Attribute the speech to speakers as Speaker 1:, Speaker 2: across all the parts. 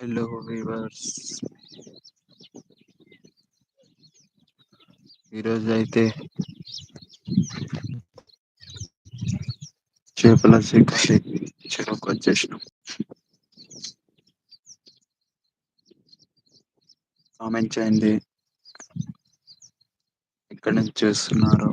Speaker 1: Hello weavers ఈరోజు అయితే చేపల చెరువుకు వచ్చేసినాం కామెంట్ చేయండి ఎక్కడి నుంచి చూస్తున్నారు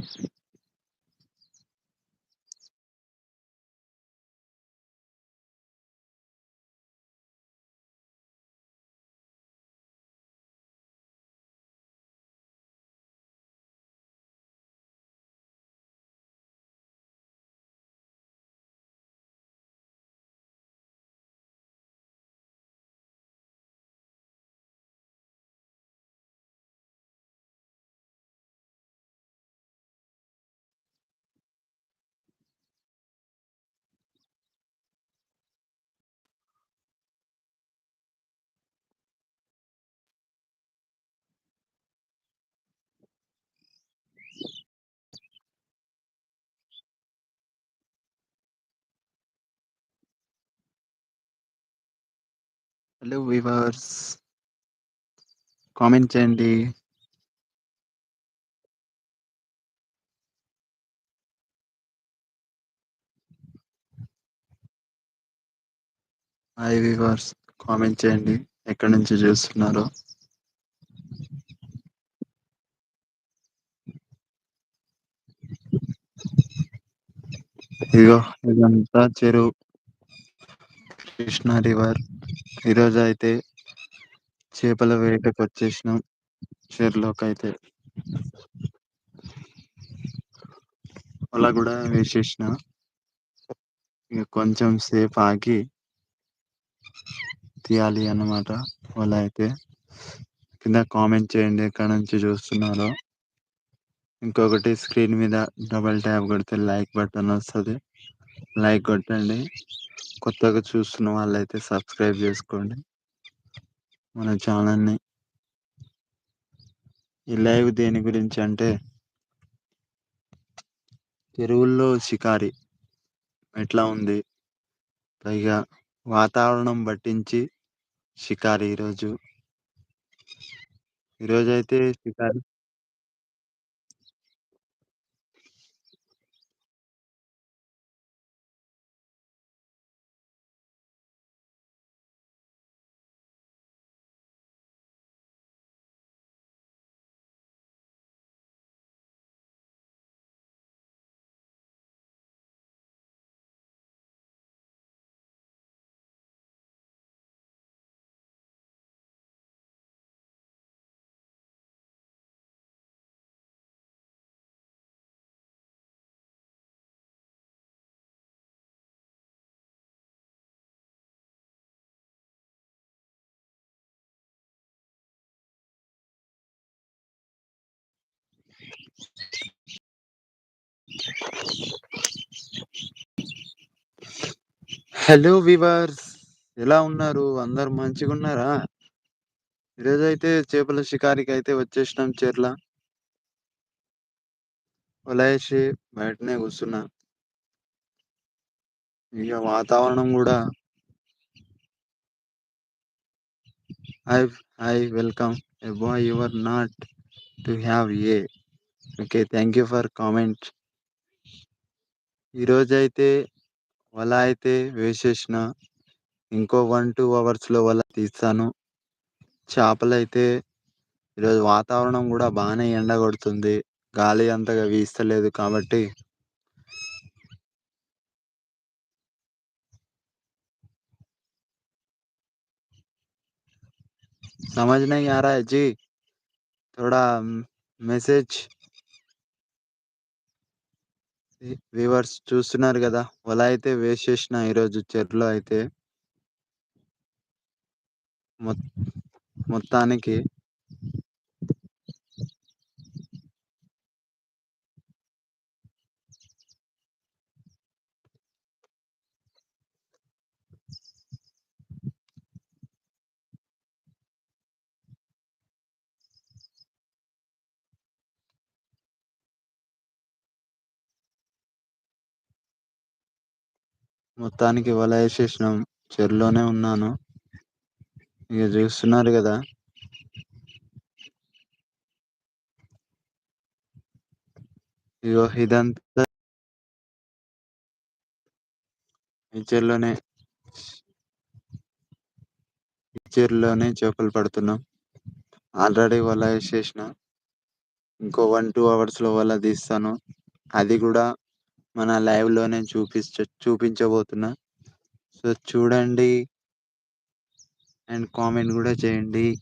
Speaker 1: హలో వివర్స్ కామెంట్ చేయండి. హాయ్ వివర్స్ కామెంట్ చేయండి. ఎక్కడి నుంచి చూస్తున్నారో. ఇగో ఇదంతా చెరువు. కృష్ణా రివర్. ఈరోజు అయితే చేపల వేటకు వచ్చేసినాం చెరువులోకి అయితే అలా కూడా వేసేసిన. ఇక కొంచెం సేపు ఆగి తీయాలి అన్నమాట వల అయితే. కింద కామెంట్ చేయండి ఎక్కడ నుంచి చూస్తున్నారో. ఇంకొకటి స్క్రీన్ మీద డబల్ ట్యాప్ కొడితే లైక్ బటన్ వస్తుంది. లైక్ కొట్టండి. కొత్తగా చూస్తున్న వాళ్ళైతే సబ్స్క్రైబ్ చేసుకోండి. మన ఛానల్ని. ఈ లైవ్ దేని గురించి అంటే చెరువుల్లో షికారి ఎట్లా ఉంది? పైగా వాతావరణం పట్టించి షికారి ఈరోజు. ఈరోజైతే షికారి హలో వివర్స్ ఎలా ఉన్నారు? అందరు మంచిగా ఉన్నారా ఈరోజైతే చేపల షికారికి అయితే వచ్చేసినాం చీరల. వలేసి బయటనే కూర్చున్నా. ఇక వాతావరణం కూడా hi hi welcome. Bye your not to have a. Okay thank you for comment. ఈరోజైతే వల అయితే వేసేసిన ఇంకో వన్ టూ అవర్స్ లో వల తీస్తాను చేపలైతే ఈరోజు వాతావరణం కూడా బానే ఎండ కొడుతుంది గాలి అంతగా వీస్తలేదు కాబట్టి समझ नहीं आ रहा है जी थोड़ा మెసేజ్ వ్యూవర్స్ చూస్తున్నారు కదా వల అయితే వేసేసిన ఈరోజు చెరులో అయితే మొ మొత్తానికి మొత్తానికి వల వేసేసినాం. చెరులోనే ఉన్నాను. ఇక చూస్తున్నారు కదా. ఇగో ఇదంతా ఫ్యూచర్లోనే చెరులోనే చేపలు పడుతున్నాం. ఆల్రెడీ వల వేసేసిన. ఇంకో వన్ టూ అవర్స్లో వల తీస్తాను. అది కూడా మన లైవ్లోనే చూపించ చూపించబోతున్నా. సో చూడండి. అండ్ కామెంట్ కూడా చేయండి.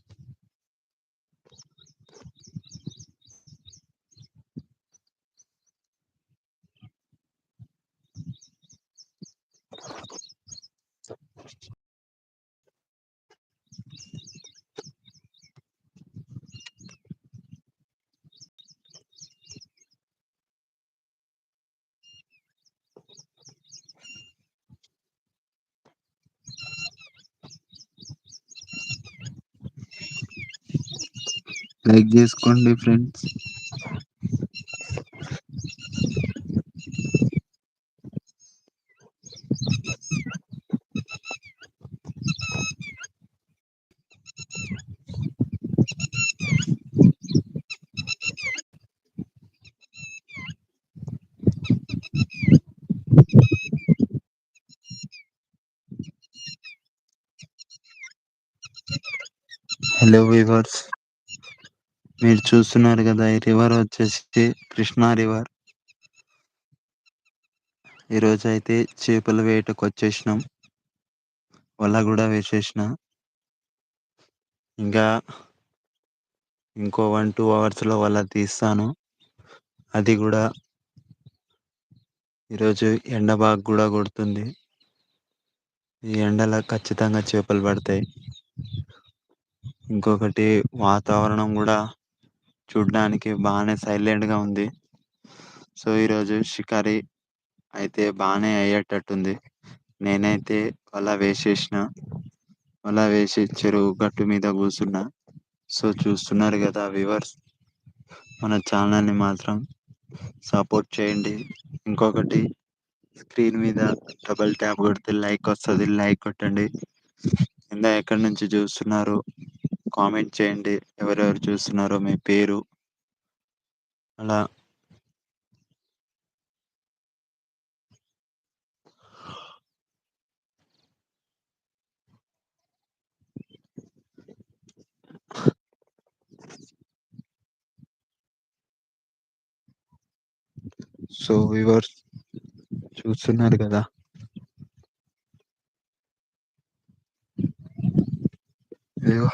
Speaker 1: లైక్ చేసుకోండి ఫ్రెండ్స్ హలో వీవర్స్ మీరు చూస్తున్నారు కదా ఈ రివర్ వచ్చేసి కృష్ణా రివర్ ఈ రోజు అయితే చేపల వేటకు వచ్చేసినాం. వల కూడా వేసేసిన. ఇంకా ఇంకో వన్ టూ అవర్స్లో వల తీస్తాను. అది కూడా ఈరోజు ఎండ బాగ కూడా కొడుతుంది. ఈ ఎండలో ఖచ్చితంగా చేపలు పడతాయి. ఇంకొకటి వాతావరణం కూడా చూడడానికి బాగానే సైలెంట్గా ఉంది. సో ఈరోజు షికారి అయితే బాగానే అయ్యేటట్టుంది. నేనైతే వల వేసేసిన. వల వేసి చెరువు గట్టు మీద కూర్చున్నా. సో చూస్తున్నారు కదా వివర్స్ మన ఛానల్ని మాత్రం సపోర్ట్ చేయండి. ఇంకొకటి స్క్రీన్ మీద డబల్ ట్యాప్ కొడితే లైక్ వస్తుంది లైక్ కొట్టండి. కింద ఎక్కడి నుంచి చూస్తున్నారు? కామెంట్ చేయండి. ఎవరెవరు చూస్తున్నారో మీ పేరు. అలా. సో వివర్స్ చూస్తున్నారు కదా. అయ్యో.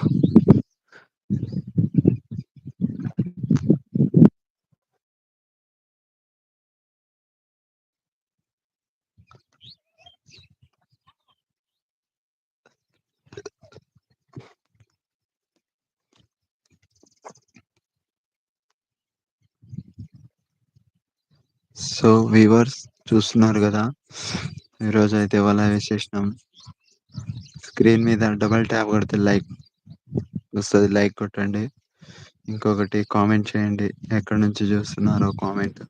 Speaker 1: సో వీవర్స్ చూస్తున్నారు కదా. ఈరోజు అయితే వల విశేషం స్క్రీన్ మీద డబల్ ట్యాప్ కొడితే లైక్ వస్తుంది. లైక్ కొట్టండి. ఇంకొకటి కామెంట్ చేయండి. ఎక్కడి నుంచి చూస్తున్నారో కామెంట్